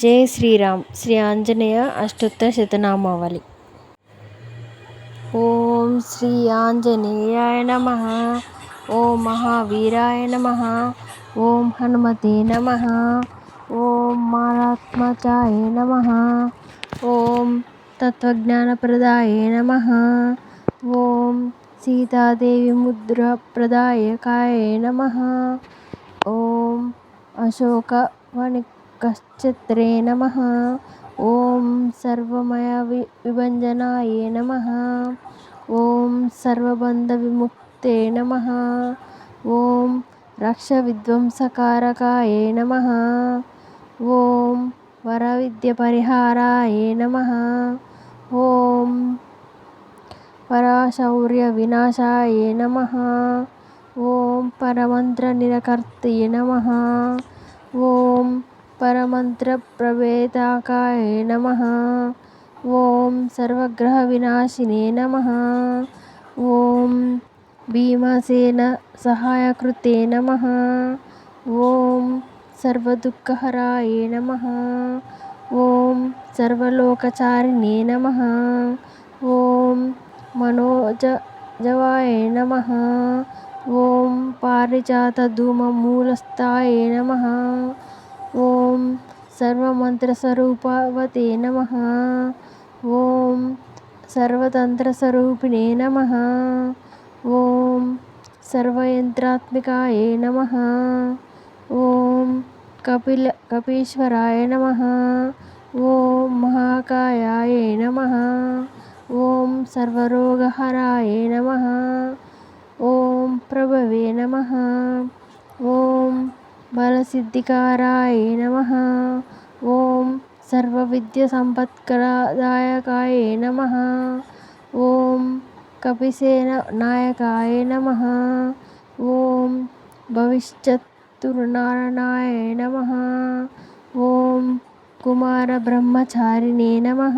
జై శ్రీరామ్. శ్రీ ఆంజనేయ అష్టోత్తర శతనామావళి. ఓం శ్రీ ఆంజనేయాయ నమ. ఓం మహావీరాయ నమ. ఓం హనుమతే నమ. ఓం మారాత్మజాయ నమ. ఓం తత్వజ్ఞానప్రదాయ నమ. ఓం సీతాదేవి ముద్రప్రదాయకాయ నమ. ఓం అశోకవనికశ్చత్రే నమ ఓం సర్వమయ వి విభంజనాయ నమ ఓం సర్వబంధ విముక్తే నమ ఓం రక్ష విధ్వంసకారకాయ నమ ఓం వర విద్య పరిహారాయ నమ ఓం పరాశౌర్య వినాశాయ నమ ఓం పరమంత్ర పరమంత్రనిరకర్త్రే నమ ఓం పరమంత్రప్రవేదాకాయ నమ ఓం సర్వగ్రహవినాశినే నమ ఓం భీమసేనసహాయకృతే నమ ఓం సర్వదుఃఖహరాయ నమ ఓం సర్వలోకచారిణే నమ ఓం మనోజవాయ నమ ఓం పారిజాతధూమమూలస్థాయ నమ ఓం సర్వమంత్రస్వరూపవతే నమ. ఓం సర్వతంత్రస్వరూపిణే నమ. ఓం సర్వయంత్రాత్మికాయ నమ. ఓం కపిల కపీశ్వరాయ నమ. ఓం మహాకాయాయ నమ. ఓం సర్వరోగహరాయ నమ. ఓం ప్రభవే నమ. ఓం బలసిద్ధికారాయ నమ. ఓం సర్వవిద్యాసంపత్ప్రదాయకాయ నమ. ఓం కపిసేన నాయకాయ నమ. ఓం భవిష్యత్తునారాయణాయ నమ. ఓం కుమారబ్రహ్మచారిణే నమ.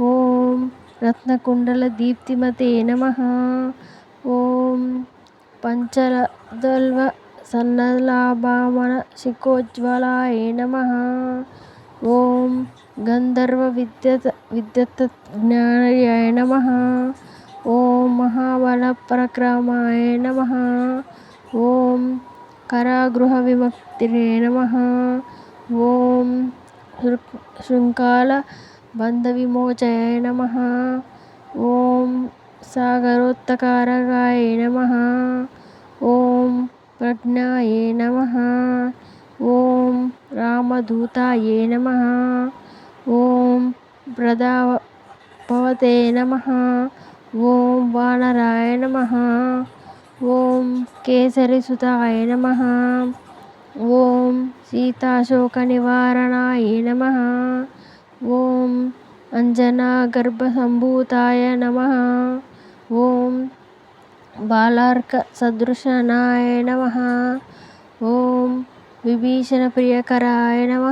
ఓం రత్నకుండలదీప్తిమతే నమ. ఓం సన్నలాభామన శిఖోజ్వలాయ నమ. ఓం గంధర్వవిద్యుత్జ్ఞానాయ నమ. ఓం మహాబలపరాక్రమాయ నమ. ఓం కరాగృహ కారాగృహవిముక్త్రే నమ. ఓం శృంఖాల బంధ విమోచయ నమ. ఓం సాగరోత్తకారకాయ నమ. ఓం ప్రజ్ఞాయ నమ ఓం రామదూతాయ నమ ఓం ప్రజాపతయే నమ ఓం వానరాయ నమ ఓం కేసరీసుతాయ నమ ఓం సీతాశోకనివారణాయ నమ ఓం అంజనాగర్భసంభూతాయ నమ ఓం బాలార్క బాలార్కసదృశనాయ నమ ఓం విభీషణ ప్రియకరాయ నమ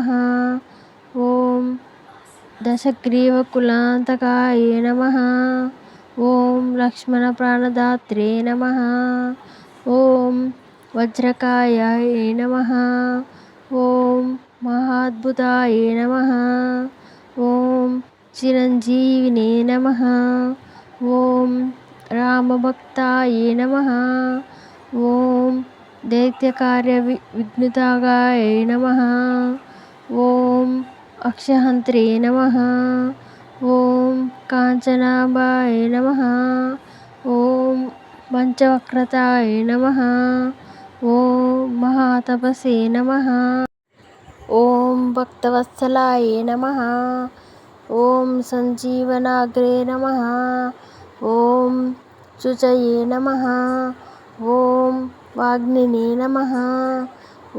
ఓం దశగ్రీవకులాంతకాయ నమ ఓం లక్ష్మణ ప్రాణదాత్రే నమ ఓం వజ్రకాయ నమ ఓం మహాద్భుతాయ నమ ఓం చిరంజీవినే నమ ఓం రామభక్తాయ నమ ఓం దైత్యకార్యవిఘ్నుతాయ నమ ఓం అక్షహంత్రే నమ ఓం కాంచనాభాయ నమ ఓం పంచవక్రతాయ నమ ఓం మహాతపసే నమ ఓం భక్తవత్సలాయ నమ ఓం సంజీవనాగ్రే నమ ఓం శుచయే నమ ఓం వాగ్మినే నమ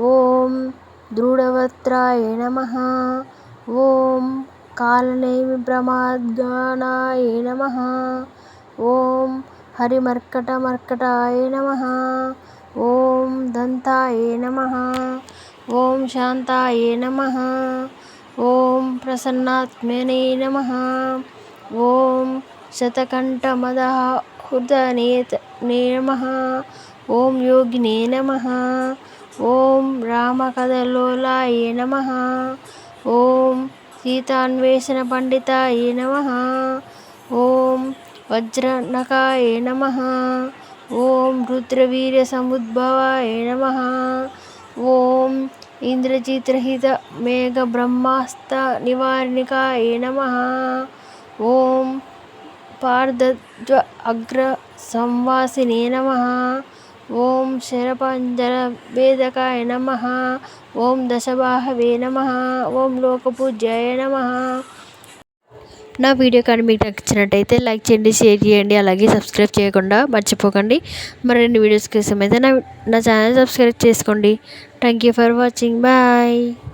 ఓం దృఢవక్త్రాయ నమ ఓం కాలనేమిప్రమాద్గణాయ నమ ఓం హరిమర్కటమర్కటాయ నమ ఓం దంతాయ నమ ఓం శాంతాయ నమ ఓం ప్రసన్నాత్మనే నమ ఓం శతకంఠమదహృదనే నమ ఓం యోగినే నమ ఓం రామకథలోలాయ నమ ఓం సీతాన్వేషణ పండితాయ నమ ఓం వజ్రనకాయ నమ ఓం రుద్రవీర్య సముద్భవాయ నమ ఓం ఇంద్రజిత్రహిత మేఘ బ్రహ్మాస్త నివారణికాయ అగ్ర సంవాసినే నమ. ఓం శరపంజర వేదకాయ నమ. ఓం దశబాహవే నమ. ఓం లోకపూజ్యాయ నమ. నా వీడియో కానీ మీకు నచ్చినట్టయితే లైక్ చేయండి షేర్ చేయండి అలాగే సబ్స్క్రైబ్ చేయకుండా మర్చిపోకండి. మరిన్ని వీడియోస్ కోసం అయితే నా నా ఛానల్ సబ్స్క్రైబ్ చేసుకోండి. Thank you for watching. Bye.